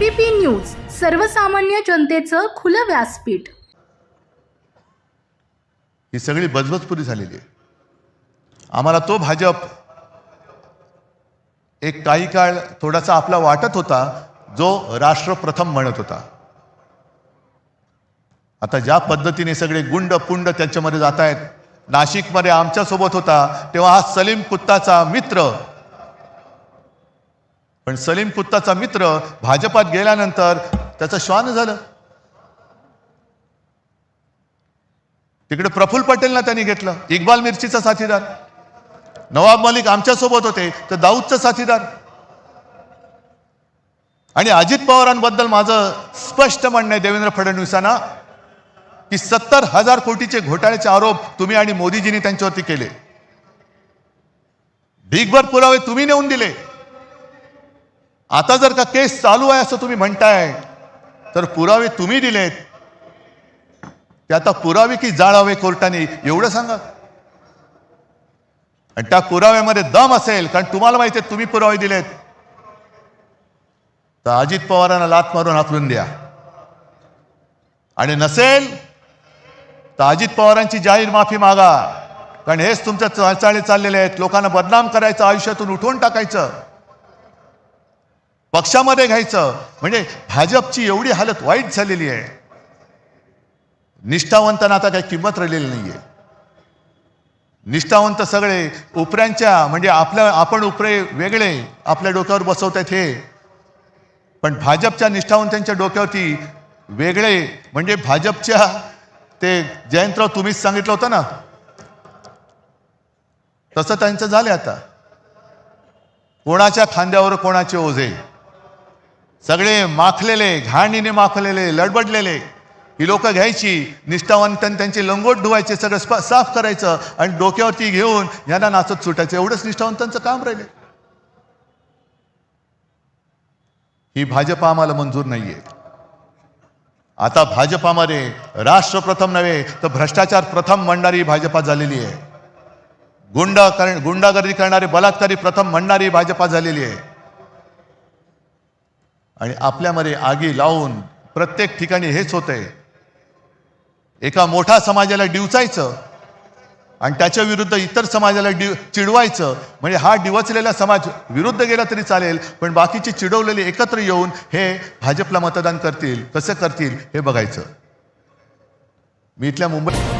ABP news सर्वसामान्य जनतेचं खुलं व्यासपीठ. ही सगळी बजबजपुरी झालेली आहे. आम्हाला तो भाजप एक काही काळ थोडासा आपला वाटत होता जो राष्ट्र प्रथम म्हणत होता. आता ज्या पद्धतीने सगळे गुंड पुंड त्यांच्यामध्ये जात आहेत नाशिकमध्ये आमच्यासोबत होता तेव्हा हा सलीम कुत्ताचा मित्र पण सलीम कुत्ताचा मित्र भाजपात गेल्यानंतर त्याचं श्वान झालं. तिकडे प्रफुल्ल पटेलला त्यांनी घेतलं. इक्बाल मिरचीचा साथीदार. नवाब मलिक आमच्यासोबत होते तर दाऊदचा साथीदार. आणि अजित पवारांबद्दल माझं स्पष्ट म्हणणं आहे देवेंद्र फडणवीसांना की सत्तर हजार कोटीचे घोटाळ्याचे आरोप तुम्ही आणि मोदीजींनी त्यांच्यावरती केले. ढीगभर पुरावे तुम्ही नेऊन दिले. आता जर का केस चालू आहे असं तुम्ही म्हणताय तर पुरावे तुम्ही दिलेत. ते आता पुरावे की जाळावे कोर्टाने एवढं सांगा. आणि त्या पुराव्यामध्ये दम असेल कारण तुम्हाला माहिती आहे तुम्ही पुरावे दिलेत. तर अजित पवारांना लात मारून हाकलून द्या. आणि नसेल तर अजित पवारांची जाहीर माफी मागा. कारण हेच तुमच्या चालचाली चाललेले आहेत. लोकांना बदनाम करायचं आयुष्यातून उठवून टाकायचं. पक्षामध्ये घ्यायचं. म्हणजे भाजपची एवढी हालत वाईट झालेली आहे. निष्ठावंतांना आता काही किंमत राहिलेली नाहीये. निष्ठावंत सगळे उपऱ्यांच्या म्हणजे आपल्या आपण उपरे वेगळे आपल्या डोक्यावर बसवतात हे. पण भाजपच्या निष्ठावंतांच्या डोक्यावरती वेगळे म्हणजे भाजपच्या ते जयंतराव तुम्हीच सांगितलं होतं ना? तसं त्यांचं झालं आता. कोणाच्या खांद्यावर कोणाचे ओझे? सगळे माखलेले घाणीने माखलेले लडबडलेले. ही लोक घ्यायची निष्ठावंतन त्यांचे लंगोट धुवायचे सगळं साफ करायचं आणि डोक्यावरती घेऊन यांना नाचत सुटायचं. एवढंच निष्ठावंतांचं काम राहिले ही भाजप आम्हाला मंजूर नाहीये. आता भाजपामध्ये राष्ट्र प्रथम नव्हे तर भ्रष्टाचार प्रथम म्हणणारी भाजपा झालेली आहे. गुंड कर गुंडागर्दी करणारे बलात्कारी प्रथम म्हणणारी भाजपा झालेली आहे. आणि आपल्यामध्ये आगी लावून प्रत्येक ठिकाणी हेच होतंय. एका मोठा समाजाला डिवचायचं आणि त्याच्या विरुद्ध इतर समाजाला डिव चिडवायचं म्हणजे हा डिवचलेला समाज विरुद्ध गेला तरी चालेल पण बाकीचे चिडवलेले एकत्र येऊन हे भाजपला मतदान करतील कसं करतील हे बघायचं. मी इथल्या मुंबई